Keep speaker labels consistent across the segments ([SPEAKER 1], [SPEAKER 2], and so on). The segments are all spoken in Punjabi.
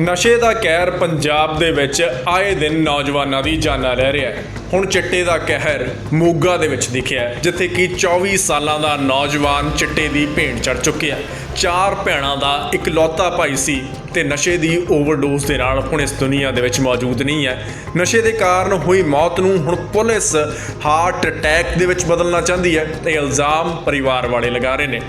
[SPEAKER 1] ਨਸ਼ੇ ਦਾ ਕਹਿਰ ਪੰਜਾਬ ਦੇ ਵਿੱਚ ਆਏ ਦਿਨ ਨੌਜਵਾਨਾਂ ਦੀ ਜਾਨਾਂ ਲੈ ਰਿਹਾ ਹੈ। ਹੁਣ ਚਿੱਟੇ ਦਾ ਕਹਿਰ ਮੋਗਾ ਦੇ ਵਿੱਚ ਦਿਖਿਆ ਜਿੱਥੇ ਕਿ 24 ਸਾਲਾਂ ਦਾ ਨੌਜਵਾਨ ਚਿੱਟੇ ਦੀ ਭੇਂਟ ਚੜ ਚੁੱਕਿਆ ਚਾਰ ਭੈਣਾਂ ਦਾ ਇਕਲੌਤਾ ਭਾਈ ਸੀ ਤੇ ਨਸ਼ੇ ਦੀ ਓਵਰਡੋਜ਼ ਦੇ ਨਾਲ ਹੁਣ ਇਸ ਦੁਨੀਆ ਦੇ ਵਿੱਚ ਮੌਜੂਦ ਨਹੀਂ ਹੈ। ਨਸ਼ੇ ਦੇ ਕਾਰਨ ਹੋਈ ਮੌਤ ਨੂੰ ਹੁਣ ਪੁਲਿਸ ਹਾਰਟ ਅਟੈਕ ਦੇ ਵਿੱਚ ਬਦਲਣਾ ਚਾਹੁੰਦੀ ਹੈ ਤੇ ਇਲਜ਼ਾਮ ਪਰਿਵਾਰ ਵਾਲੇ ਲਗਾ ਰਹੇ ਨੇ।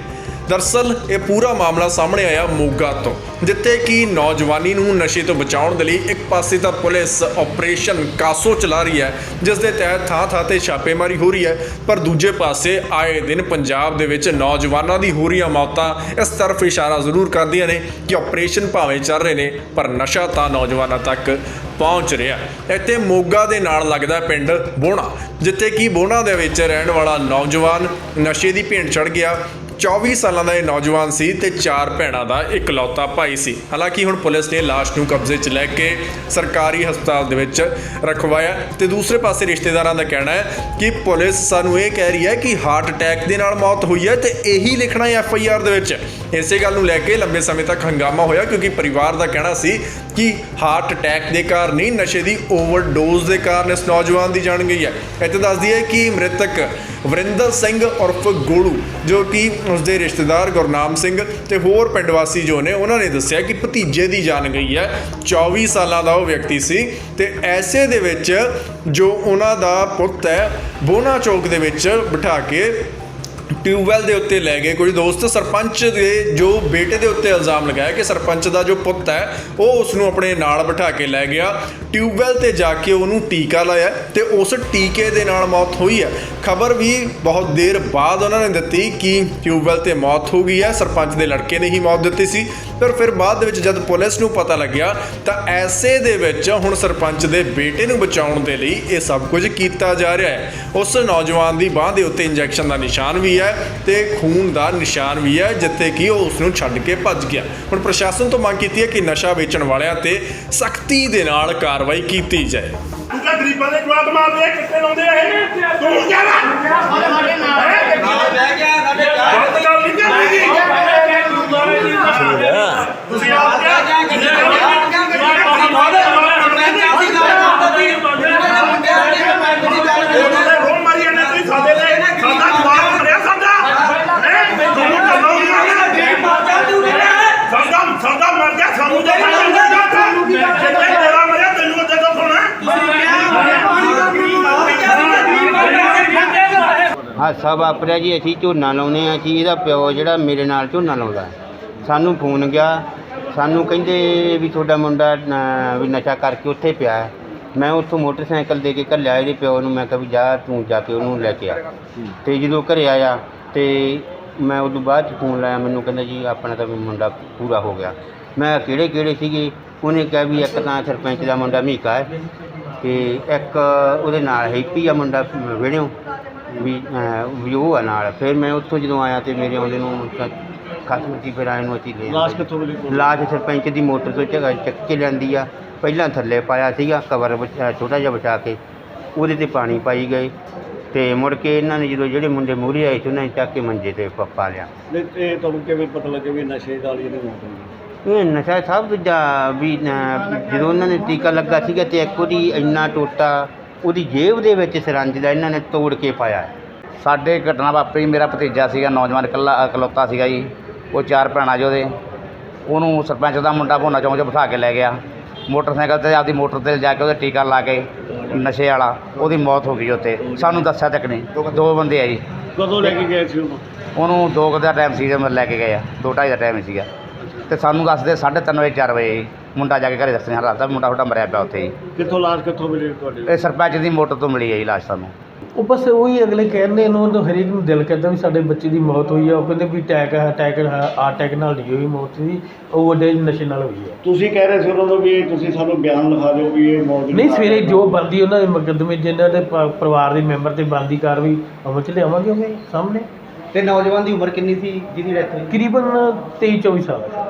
[SPEAKER 1] ਦਰਸਲ ਇਹ ਪੂਰਾ ਮਾਮਲਾ ਸਾਹਮਣੇ ਆਇਆ ਮੋਗਾ ਤੋਂ, ਜਿੱਥੇ ਕਿ ਨੌਜਵਾਨੀ ਨੂੰ ਨਸ਼ੇ ਤੋਂ ਬਚਾਉਣ ਦੇ ਲਈ ਇੱਕ ਪਾਸੇ ਤਾਂ ਪੁਲਿਸ ਆਪਰੇਸ਼ਨ ਕਾਸੋ ਚਲਾ ਰਹੀ ਹੈ, ਜਿਸ ਦੇ ਤਹਿਤ ਥਾਂ ਥਾਂ ਤੇ ਛਾਪੇਮਾਰੀ ਹੋ ਰਹੀ ਹੈ, ਪਰ ਦੂਜੇ ਪਾਸੇ ਆਏ ਦਿਨ ਪੰਜਾਬ ਦੇ ਵਿੱਚ ਨੌਜਵਾਨਾਂ ਦੀ ਹੋ ਰਹੀਆਂ ਮੌਤਾਂ ਇਸ ਤਰਫ ਇਸ਼ਾਰਾ ਜ਼ਰੂਰ ਕਰਦੀਆਂ ਨੇ ਕਿ ਆਪਰੇਸ਼ਨ ਭਾਵੇਂ ਚੱਲ ਰਹੇ ਨੇ, ਪਰ ਨਸ਼ਾ ਤਾਂ ਨੌਜਵਾਨਾਂ ਤੱਕ ਪਹੁੰਚ ਰਿਹਾ ਇੱਥੇ ਮੋਗਾ ਦੇ ਨਾਲ ਲੱਗਦਾ ਪਿੰਡ ਬੋਣਾ, ਜਿੱਥੇ ਕਿ ਬੋਣਾ ਦੇ ਵਿੱਚ ਰਹਿਣ ਵਾਲਾ ਨੌਜਵਾਨ ਨਸ਼ੇ ਦੀ ਭੇਂਟ ਚੜ ਗਿਆ 24 ਸਾਲਾਂ ਦਾ ਇਹ ਨੌਜਵਾਨ ਸੀ ਤੇ ਚਾਰ ਭੈਣਾਂ ਦਾ ਇਕਲੌਤਾ ਭਾਈ ਸੀ। ਹਾਲਾਂਕਿ ਹੁਣ ਪੁਲਿਸ ਨੇ ਲਾਸ਼ ਨੂੰ ਕਬਜ਼ੇ 'ਚ ਲੈ ਕੇ ਸਰਕਾਰੀ ਹਸਪਤਾਲ ਦੇ ਵਿੱਚ ਰਖਵਾਇਆ ਤੇ ਦੂਸਰੇ ਪਾਸੇ ਰਿਸ਼ਤੇਦਾਰਾਂ ਦਾ ਕਹਿਣਾ ਹੈ ਕਿ ਪੁਲਿਸ ਸਾਨੂੰ ਇਹ ਕਹਿ ਰਹੀ ਹੈ ਕਿ ਹਾਰਟ ਅਟੈਕ ਦੇ ਨਾਲ ਮੌਤ ਹੋਈ ਹੈ ਤੇ ਇਹੀ ਲਿਖਣਾ ਹੈ ਐਫ ਆਈ ਆਰ ਦੇ ਵਿੱਚ। ਇਸੇ ਗੱਲ ਨੂੰ ਲੈ ਕੇ ਲੰਬੇ ਸਮੇਂ ਤੱਕ ਹੰਗਾਮਾ ਹੋਇਆ ਕਿਉਂਕਿ ਪਰਿਵਾਰ ਦਾ ਕਹਿਣਾ ਸੀ ਕਿ ਹਾਰਟ ਅਟੈਕ ਦੇ ਕਾਰਨ ਨਹੀਂ ਨਸ਼ੇ ਦੀ ਓਵਰਡੋਜ਼ ਦੇ ਕਾਰਨ ਇਸ ਨੌਜਵਾਨ ਦੀ ਜਾਨ ਗਈ ਹੈ। ਇੱਥੇ ਦੱਸਦੀ ਹੈ ਕਿ ਮ੍ਰਿਤਕ ਵਰਿੰਦਰ ਸਿੰਘ ਉਰਫ ਗੋਲੂ, ਜੋ ਕਿ ਉਸਦੇ ਰਿਸ਼ਤੇਦਾਰ ਗੁਰਨਾਮ ਸਿੰਘ ਤੇ ਹੋਰ ਪਿੰਡ ਵਾਸੀ ਜੋ ਨੇ, ਉਹਨਾਂ ਨੇ ਦੱਸਿਆ ਕਿ ਭਤੀਜੇ ਦੀ ਜਾਨ ਗਈ ਹੈ। 24 ਸਾਲਾਂ ਦਾ ਉਹ ਵਿਅਕਤੀ ਸੀ ਤੇ ਐਸੇ ਦੇ ਵਿੱਚ ਜੋ ਉਹਨਾਂ ਦਾ ਪੁੱਤ ਹੈ ਬੋਨਾ ਚੌਕ ਦੇ ਵਿੱਚ ਬਿਠਾ ਕੇ ਟਿਊਬਵੈਲ ਦੇ ਉੱਤੇ ਲੈ ਗਏ ਕੁਝ ਦੋਸਤ, ਸਰਪੰਚ ਦੇ ਜੋ ਬੇਟੇ ਦੇ ਉੱਤੇ ਇਲਜ਼ਾਮ ਲਗਾਇਆ ਕਿ ਸਰਪੰਚ ਦਾ ਜੋ ਪੁੱਤ ਹੈ, ਉਹ ਉਸ ਨੂੰ ਆਪਣੇ ਨਾਲ ਬਿਠਾ ਕੇ ਲੈ ਗਿਆ। ਟਿਊਬਵੈਲ ਤੇ ਜਾ ਕੇ ਉਹਨੂੰ ਟੀਕਾ ਲਾਇਆ ਤੇ ਉਸ ਟੀਕੇ ਦੇ ਨਾਲ ਮੌਤ ਹੋਈ ਹੈ। ਖਬਰ ਵੀ ਬਹੁਤ ਦੇਰ ਬਾਅਦ ਉਹਨਾਂ ਨੇ ਦਿੱਤੀ ਕਿ ਟਿਊਬਵੈਲ ਤੇ ਮੌਤ ਹੋ ਗਈ ਹੈ। ਸਰਪੰਚ ਦੇ ਲੜਕੇ ਨੇ ਹੀ ਮੌਤ ਦਿੱਤੀ ਸੀ। ਪਰ ਫਿਰ ਬਾਅਦ ਦੇ ਵਿੱਚ ਜਦ ਪੁਲਿਸ ਨੂੰ ਪਤਾ ਲੱਗਿਆ, ਤਾਂ ਐਸੇ ਦੇ ਵਿੱਚ ਹੁਣ ਸਰਪੰਚ ਦੇ ਬੇਟੇ ਨੂੰ ਬਚਾਉਣ ਦੇ ਲਈ ਇਹ ਸਭ ਕੁਝ ਕੀਤਾ ਜਾ ਰਿਹਾ ਹੈ। ਉਸ ਨੌਜਵਾਨ ਦੀ ਬਾਹ ਦੇ ਉੱਤੇ ਇੰਜੈਕਸ਼ਨ ਦਾ ਨਿਸ਼ਾਨ ਵੀ ਹੈ ਤੇ ਖੂਨ ਦਾ ਨਿਸ਼ਾਨ ਵੀ ਹੈ, ਜਿੱਥੇ ਕਿ ਉਹ ਉਸ ਨੂੰ ਛੱਡ ਕੇ ਭੱਜ ਗਿਆ। ਹੁਣ ਪ੍ਰਸ਼ਾਸਨ ਤੋਂ ਮੰਗ ਕੀਤੀ ਹੈ ਕਿ ਨਸ਼ਾ ਵੇਚਣ ਵਾਲਿਆਂ ਤੇ ਸਖਤੀ ਦੇ ਨਾਲ ਕਾਰਵਾਈ ਕੀਤੀ ਜਾਏ।
[SPEAKER 2] ਗਰੀਬਾਂ ਦੇ ਜਵਾਬ ਮਾਰਦੇ ਆ, ਕਿੱਥੇ ਲਾਉਂਦੇ ਆ ਇਹ? ਤੂੰ ਜਾ ਨਾ
[SPEAKER 3] ਸਾਡੇ ਨਾਲ ਬਹਿ ਗਿਆ ਸਾਡੇ
[SPEAKER 2] ਗਲਤ ਗੱਲ ਨਹੀਂ ਕਰਨੀ ਜੀ ਤੁਸੀਂ ਆਪ ਕਿਹਾ ਉਹਨਾਂ ਦੇ ਰੋਲ ਮਾਰੀ ਜਾਂਦੇ ਤੁਸੀਂ ਸਾਡੇ ਤੇ ਸਾਡਾ ਜਵਾਬ ਮਰਿਆ ਸਾਡਾ ਹੈ ਤੁਹਾਨੂੰ ਕਰਨਾ ਸਾਡਾ ਸਾਡਾ ਮਰ ਗਿਆ ਸਾਨੂੰ ਦੇ ਜਿੱਤੇ ਤੇਰਾ ਮਰਿਆ ਤੈਨੂੰ ਉਹਦੇ ਤੋਂ ਸੁਣਾ
[SPEAKER 4] ਹਾਦਸਾ ਵਾਪਰਿਆ ਜੀ, ਅਸੀਂ ਝੋਨਾ ਲਾਉਨੇ ਆ ਜੀ ਇਹਦਾ ਪਿਓ ਜਿਹੜਾ ਮੇਰੇ ਨਾਲ ਝੋਨਾ ਲਾਉਂਦਾ। ਸਾਨੂੰ ਫੋਨ ਗਿਆ, ਸਾਨੂੰ ਕਹਿੰਦੇ ਵੀ ਤੁਹਾਡਾ ਮੁੰਡਾ ਨ- ਵੀ ਨਸ਼ਾ ਕਰਕੇ ਉੱਥੇ ਪਿਆ ਹੈ। ਮੈਂ ਉੱਥੋਂ ਮੋਟਰਸਾਈਕਲ ਦੇ ਕੇ ਘੱਲਿਆ, ਇਹਦੇ ਪਿਓ ਨੂੰ ਮੈਂ ਕਿਹਾ ਵੀ ਜਾ, ਤੂੰ ਜਾ ਕੇ ਉਹਨੂੰ ਲੈ ਕੇ ਆ। ਤੇ ਜਦੋਂ ਘਰੇ ਆਇਆ, ਤੇ ਮੈਂ ਉਦੋਂ ਬਾਅਦ 'ਚ ਫੋਨ ਲਾਇਆ, ਮੈਨੂੰ ਕਹਿੰਦਾ ਜੀ, ਆਪਣਾ ਤਾਂ ਵੀ ਮੁੰਡਾ ਪੂਰਾ ਹੋ ਗਿਆ। ਮੈਂ ਕਿਹੜੇ ਕਿਹੜੇ ਸੀਗੇ? ਉਹਨੇ ਕਿਹਾ ਵੀ ਇੱਕ ਤਾਂ ਸਰਪੰਚ ਦਾ ਮੁੰਡਾ ਮੀਕਾ ਹੈ, ਤੇ ਇੱਕ ਉਹਦੇ ਨਾਲ ਹੈਪੀ ਆ ਮੁੰਡਾ ਵਿਹੜਿਓ ਵੀ ਅਹ, ਵੀ ਉਹ ਆ ਨਾਲ। ਫਿਰ ਮੈਂ ਉੱਥੋਂ ਜਦੋਂ ਆਇਆ ਤੇ ਮੇਰੇ ਆਉਂਦੇ ਨੂੰ ਖਸਮ ਸੀ ਫਿਰ ਆਏ ਨੂੰ ਅਸੀਂ ਲੈ ਲਾਸ਼ ਕਿੱਥੋਂ ਮਿਲੀ ਲਾਸ਼ ਸਰਪੰਚ ਦੀ ਮੋਟਰ ਤੋਂ ਝਗਾ ਚੱਕ ਕੇ ਲੈਂਦੀ ਆ। ਪਹਿਲਾਂ ਥੱਲੇ ਪਾਇਆ ਸੀਗਾ ਕਵਰ ਛੋਟਾ ਜਿਹਾ ਬਚਾ ਕੇ। ਉਹਦੇ ਤੇ ਪਾਣੀ ਪਾਈ ਗਏ। ਤੇ ਮੁੜ ਕੇ ਇਹਨਾਂ ਨੇ ਜਦੋਂ ਜਿਹੜੇ ਮੁੰਡੇ ਮੂਹਰੇ ਆਏ ਸੀ ਉਹਨਾਂ ਨੇ ਚੱਕ ਕੇ ਮੰਜੇ ਤੇ ਪ- ਲਿਆ।
[SPEAKER 5] ਨਹੀਂ ਇਹ ਤੁਹਾਨੂੰ ਕਿਵੇਂ ਪਤਾ ਲੱਗਿਆ ਵੀ ਨਸ਼ੇ ਨਾਲ ਹੀ ਇਹਨੇ ਮੌਤ
[SPEAKER 4] ਇਹ ਨਸ਼ਾ ਸਭ ਦੂਜਾ ਵੀ ਜਦੋਂ ਉਹਨਾਂ ਨੇ ਟੀਕਾ ਲੱਗਾ ਸੀਗਾ ਤੇ ਇੱਕ ਉਹਦੀ ਇੰਨਾ ਟੋਟਾ ਉਹਦੀ ਜੇਬ ਦੇ ਵਿੱਚ ਸਰੰਜ ਦਾ ਇਹਨਾਂ ਨੇ ਤੋੜ ਕੇ ਪਾਇਆ
[SPEAKER 6] ਸਾਡੇ ਘਟਨਾ ਵਾਪਰੀ ਮੇਰਾ ਭਤੀਜਾ ਸੀਗਾ ਨੌਜਵਾਨ ਇਕੱਲਾ ਇਕਲੌਤਾ ਸੀਗਾ ਜੀ। ਉਹ ਚਾਰ ਭੈਣਾਂ ਜੀ ਉਹਦੇ ਉਹਨੂੰ ਸਰਪੰਚ ਦਾ ਮੁੰਡਾ ਭੋਨਾ ਚੌਂਕ 'ਚ ਬਿਠਾ ਕੇ ਲੈ ਗਿਆ। ਮੋਟਰਸਾਈਕਲ ਤੇ ਆਪਦੀ ਮੋਟਰ ਤੇ ਜਾ ਕੇ ਉਹਦੇ ਟੀਕਾ ਲਾ ਕੇ ਨਸ਼ੇ ਵਾਲਾ ਉਹਦੀ ਮੌਤ ਹੋ ਗਈ ਉੱਥੇ। ਸਾਨੂੰ ਦੱਸਿਆ ਤੱਕ ਨਹੀਂ। ਦੋ ਬੰਦੇ ਆ ਜੀ।
[SPEAKER 5] ਕਦੋਂ ਲੈ ਕੇ ਗਏ ਸੀ ਉਹਨੂੰ?
[SPEAKER 6] ਉਹਨੂੰ ਦੋ ਕੁ ਦਾ ਟਾਈਮ ਸੀ ਜਦੋਂ ਲੈ ਕੇ ਗਏ ਆ। ਦੋ ਢਾਈ ਦਾ ਟਾਈਮ ਸੀਗਾ। ਤੇ ਸਾਨੂੰ ਦੱਸਦੇ 3:30 ਵਜੇ 4 ਵਜੇ ਜੀ। ਮੁੰਡਾ ਜਾ ਕੇ ਘਰੇ ਦੱਸਣ ਹਾਲਾਤ ਦਾ ਮੁੰਡਾ ਤੁਹਾਡਾ ਮਰਿਆ ਪਿਆ ਉੱਥੇ ਜੀ
[SPEAKER 5] ਕਿੱਥੋਂ ਲਾਸ਼ ਕਿੱਥੋਂ ਮਿਲੀ ਤੁਹਾਡੇ?
[SPEAKER 6] ਇਹ ਸਰਪੰਚ ਦੀ ਮੋਟਰ ਤੋਂ ਮਿਲੀ ਹੈ ਜੀ ਲਾਸ਼ ਸਾਨੂੰ।
[SPEAKER 7] ਉਹ ਬਸ ਉਹੀ ਅਗਲੇ ਕਹਿੰਦੇ ਨੇ ਉਹਨੂੰ ਹਰੇਕ ਨੂੰ ਦਿਲ ਕਰਦਾ ਵੀ ਸਾਡੇ ਬੱਚੇ ਦੀ ਮੌਤ ਹੋਈ ਆ। ਉਹ ਕਹਿੰਦੇ ਵੀ ਅਟੈਕ ਹੈ ਅਟੈਕ ਅਟੈਕ ਨਾਲ ਨਹੀਂ ਹੋਈ ਮੌਤ ਦੀ ਉਹ ਵੱਡੇ ਨਸ਼ੇ ਨਾਲ ਹੋਈ ਹੈ
[SPEAKER 5] ਤੁਸੀਂ ਕਹਿ ਰਹੇ ਸੀ ਉਹਨਾਂ ਨੂੰ ਵੀ ਤੁਸੀਂ ਸਾਨੂੰ ਬਿਆਨ ਲਿਖਾ ਦਿਓ ਵੀ ਇਹ ਮੌਤ ਦੀ
[SPEAKER 7] ਨਹੀਂ ਸਵੇਰੇ। ਜੋ ਬੰਦੀ ਉਹਨਾਂ ਦੇ ਮੁਕੱਦਮੇ ਜਿਨ੍ਹਾਂ ਦੇ ਪ- ਪਰਿਵਾਰ ਦੇ ਮੈਂਬਰ ਤੇ ਬੰਦੀ ਕਾਰਵਾਈ ਅਮਲ ਚ ਲਿਆਵਾਂਗੇ ਉਹਦੇ ਸਾਹਮਣੇ?
[SPEAKER 6] ਤੇ ਨੌਜਵਾਨ ਦੀ ਉਮਰ ਕਿੰਨੀ ਸੀ ਜਿਹਦੀ ਡੈਥ
[SPEAKER 7] ਤਕਰੀਬਨ 23 24 ਸਾਲ ਦਾ